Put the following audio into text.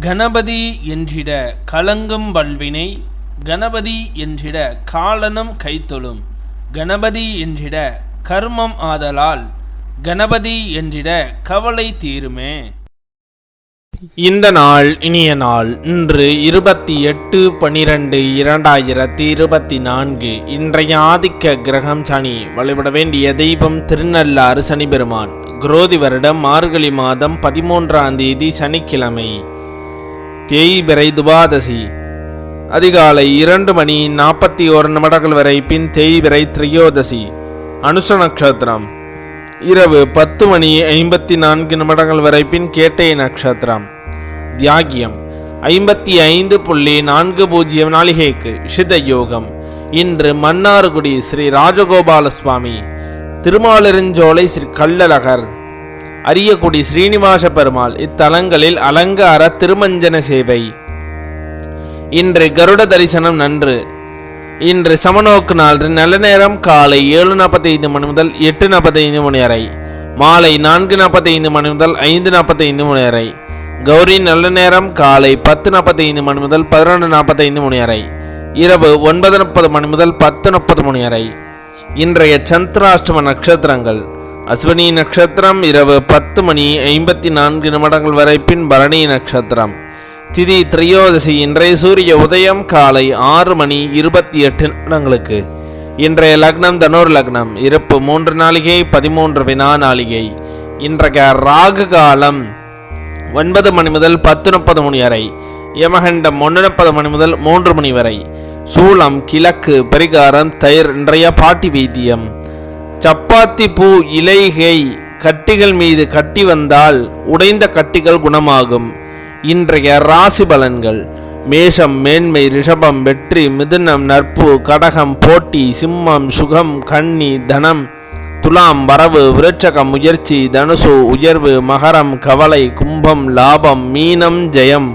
கணபதி என்றிட கலங்கும் வல்வினை கணபதி என்றிட காலனும் கைத்தொழும் கணபதி என்றிட கர்மம் ஆதலால் கணபதி என்றிட கவலை தீருமே. இந்த நாள் இனிய நாள் இன்று இருபத்தி எட்டு பனிரெண்டு இரண்டாயிரத்தி இருபத்தி நான்கு இன்றைய ஆதிக்க கிரகம் சனி வழிபட வேண்டிய தெய்வம் திருநள்ளாறு சனி பெருமான் குரோதி வருடம் மார்கழி மாதம் பதிமூன்றாம் தேதி சனிக்கிழமை. தேய்பிறை துவாதசி. அதிகாலை இரண்டு மணி நாற்பத்தி ஓரு நிமிடங்கள் வரை பின் தேய்பிறை திரையோதசி. அனுஷ நட்சத்திரம் இரவு பத்து மணி ஐம்பத்தி நான்கு நிமிடங்கள் வரை பின் கேட்டை நட்சத்திரம் தியாகியம். ஐம்பத்தி ஐந்து புள்ளி நான்கு பூஜ்ஜியம் நாளிகைக்கு ஷித யோகம் இன்று மன்னார்குடி ஸ்ரீ ராஜகோபால சுவாமி திருமாலிருஞ்சோலை ஸ்ரீ கள்ளழகர். அரியக்குடி ஸ்ரீனிவாச பெருமாள் இத்தலங்களில் அலங்கார திருமஞ்சன சேவை. இன்று கருட தரிசனம் நன்று. இன்று சமநோக்கு நாள் நல்ல நேரம் காலை ஏழு நாற்பத்தைந்து மணி முதல் எட்டு நாற்பத்தைந்து மணி வரை. மாலை நான்கு நாற்பத்தைந்து மணி முதல் ஐந்து நாற்பத்தைந்து மணி வரை. கௌரி நல்ல நேரம் காலை பத்து நாற்பத்தைந்து மணி முதல் பதினொன்று நாற்பத்தைந்து மணி வரை. இரவு ஒன்பது முப்பது மணி முதல் பத்து முப்பது மணி வரை. இன்றைய சந்திராஷ்டம நட்சத்திரங்கள். அஸ்வினி நட்சத்திரம் இரவு பத்து மணி ஐம்பத்தி நான்கு நிமிடங்கள் வரை பின் பரணி நட்சத்திரம். திதி திரையோதசி இன்றைய சூரிய உதயம் காலை ஆறு மணி இருபத்தி எட்டு நிமிடங்களுக்கு. இன்றைய லக்னம் தனுர் லக்னம் இருப்பு மூன்று நாளிகை பதிமூன்று வினா நாளிகை. இன்றைய ராகு காலம் ஒன்பது மணி முதல் பத்து முப்பது மணி வரை யமகண்டம் ஒன்று முப்பது மணி முதல் மூன்று மணி வரை. சூளம் கிழக்கு பரிகாரம் தயிர் இன்றைய பாட்டி வைத்தியம். சப்பாத்தி பூ இலைகை கட்டிகள் மீது கட்டி வந்தால் உடைந்த கட்டிகள் குணமாகும். இன்றைய ராசி பலன்கள். மேஷம் மேன்மை ரிஷபம் வெற்றி மிதுனம் நட்பு கடகம் போட்டி சிம்மம் சுகம் கன்னி தனம் துலாம் வரவு விருட்சகம் முயற்சி தனுசு உயர்வு மகரம் கவலை கும்பம் லாபம் மீனம் ஜெயம்.